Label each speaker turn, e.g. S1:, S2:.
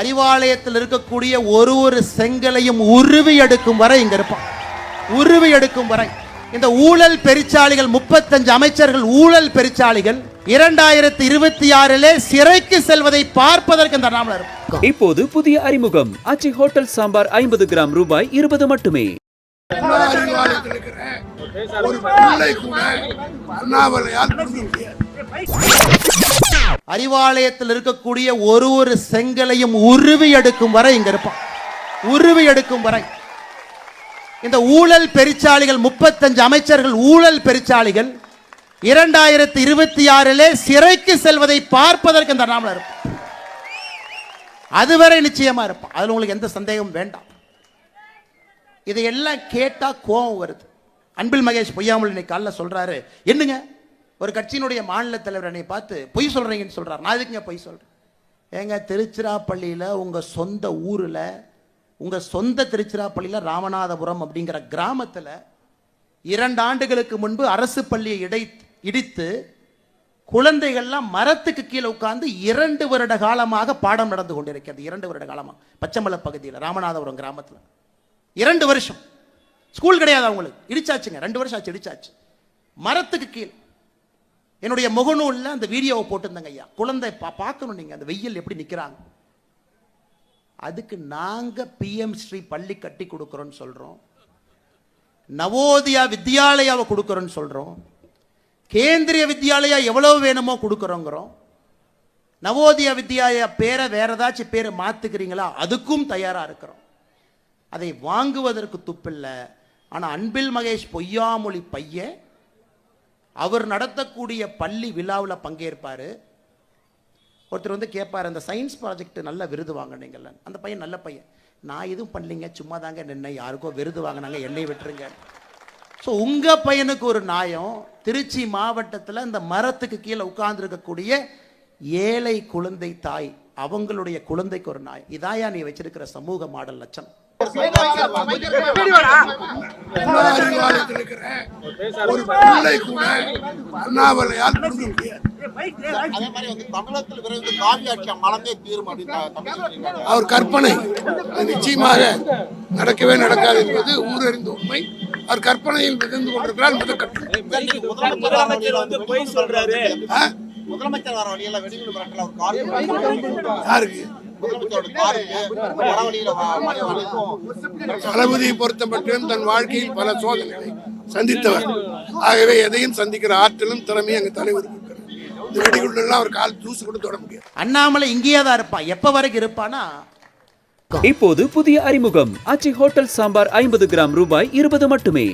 S1: அறிவாலயத்தில் இருக்கக்கூடிய ஒரு ஒரு செங்கலையும் உருவி எடுக்கும் வரை இங்க இருப்பான். உருவி எடுக்கும் வரை. இந்த ஊழல் பெருச்சாளிகள் முப்பத்தஞ்சு அமைச்சர்கள் ஊழல் பெருச்சாளிகள் இரண்டாயிரத்தி இருபத்தி ஆறிலே சிறைக்கு செல்வதை பார்ப்பதற்கு இந்த நாமல இருக்கும்.
S2: இப்போது புதிய அறிமுகம். அச்சி ஹோட்டல் சாம்பார் ஐம்பது கிராம் ரூபாய் இருபது மட்டுமே.
S3: ஒரு பிள்ளை கூட அண்ணாமலையால்
S1: அறிவாலயத்தில் இருக்கக்கூடிய ஒரு ஒரு செங்கலையும் உருவி எடுக்கும் வரை இங்க இருப்பான். உருவி எடுக்கும் வரை. இந்த ஊழல் பெருச்சாளிகள் முப்பத்தஞ்சு அமைச்சர்கள் ஊழல் பெருச்சாளிகள் இரண்டாயிரத்தி இருபத்தி ஆறிலே சிறைக்கு செல்வதை பார்ப்பதற்கு இந்த நாமல இருப்பான். அதுவரை நிச்சயமா இருப்பான். அதுல உங்களுக்கு எந்த சந்தேகமும் வேண்டாம். இதையெல்லாம் கேட்டா கோபம் வருது. அன்பில் மகேஷ் பொய்யாமல் இன்னைக்கு காலைல சொல்றாரு என்னங்க? ஒரு கட்சியினுடைய மாநில தலைவர் என்னை பார்த்து பொய் சொல்கிறீங்கன்னு சொல்கிறார் நான் எதுக்குங்க பொய் சொல்கிறேன் ஏங்க திருச்சிராப்பள்ளியில் உங்கள் சொந்த ஊரில் உங்கள் சொந்த திருச்சிராப்பள்ளியில் ராமநாதபுரம் அப்படிங்கிற கிராமத்தில் இரண்டு ஆண்டுகளுக்கு முன்பு அரசு பள்ளியை இடை இடித்து குழந்தைகள்லாம் மரத்துக்கு கீழே உட்கார்ந்து இரண்டு வருட காலமாக பாடம் நடந்து கொண்டிருக்கிறது. இரண்டு வருட காலமாக பச்சைமலை பகுதியில் ராமநாதபுரம் கிராமத்தில். இரண்டு வருஷம். ஸ்கூல் கிடையாது அவங்களுக்கு. இடிச்சாச்சுங்க. ரெண்டு வருஷம் ஆச்சு இடிச்சாச்சு. மரத்துக்கு கீழ். என்னுடைய முகநூலில் அந்த வீடியோவை போட்டிருந்தேங்க ஐயா. குழந்தை பா பார்க்கணும் நீங்கள் அந்த வெயில் எப்படி நிற்கிறாங்க அதுக்கு நாங்கள் பிஎம் ஸ்ரீ பள்ளி கட்டி கொடுக்குறோன்னு சொல்கிறோம் நவோதயா வித்யாலயாவை கொடுக்குறோன்னு சொல்கிறோம் கேந்திரிய வித்யாலயா எவ்வளவு வேணுமோ கொடுக்குறோங்கிறோம். நவோதயா வித்யாலயா பேரை வேற ஏதாச்சும் பேரை மாத்துக்கிறீங்களா? அதுக்கும் தயாராக இருக்கிறோம். அதை வாங்குவதற்கு துப்பில்லை. ஆனால் அன்பில் மகேஷ் பொய்யாமொழி பையன் அவர் நடத்தக்கூடிய பள்ளி விழாவில் பங்கேற்பார். ஒருத்தர் வந்து கேட்பார் அந்த சயின்ஸ் ப்ராஜெக்ட் நல்ல விருது வாங்கினீங்கல்ல அந்த பையன் நல்ல பையன். நான் எதுவும் பண்ணலைங்க சும்மா தாங்க நின்று யாருக்கோ விருது வாங்கினாங்க என்னை விட்டுருங்க. ஸோ உங்கள் பையனுக்கு ஒரு நியாயம் திருச்சி மாவட்டத்தில் இந்த மரத்துக்கு கீழே உட்கார்ந்துருக்கக்கூடிய ஏழை குழந்தை தாய் அவங்களுடைய குழந்தைக்கு ஒரு நாய். இதாயா நீ வச்சிருக்கிற சமூக மாடல் லட்சம்.
S3: ஒரு பிள்ளை கூட அண்ணாமலையால் கொடுக்க முடியாது. அவர் கற்பனை. அது நிச்சயமாக நடக்கவே நடக்காது என்பது ஊரறிந்த உண்மை. அவர் கற்பனையில் மிதந்து கொண்டிருக்கிறார்
S4: ஒரு கார்
S3: யாருக்கு? தளபதியை பொறுத்த மட்டும் தன் வாழ்க்கையில் பல சோதனைகளை சந்தித்தவர். ஆகவே எதையும் சந்திக்கிற ஆற்றலும் திறமையும் எங்க இருக்கிறது இந்த வெடிகுண்டெல்லாம் அவர் கால் தூசு கூட தொட முடியாது.
S1: அண்ணாமலை இங்கேயே தான் இருப்பான். எப்போ வரைக்கும் இருப்பானா?
S2: இப்போது புதிய அறிமுகம். அச்சி ஹோட்டல் சாம்பார் ஐம்பது கிராம் ரூபாய் இருபது மட்டுமே.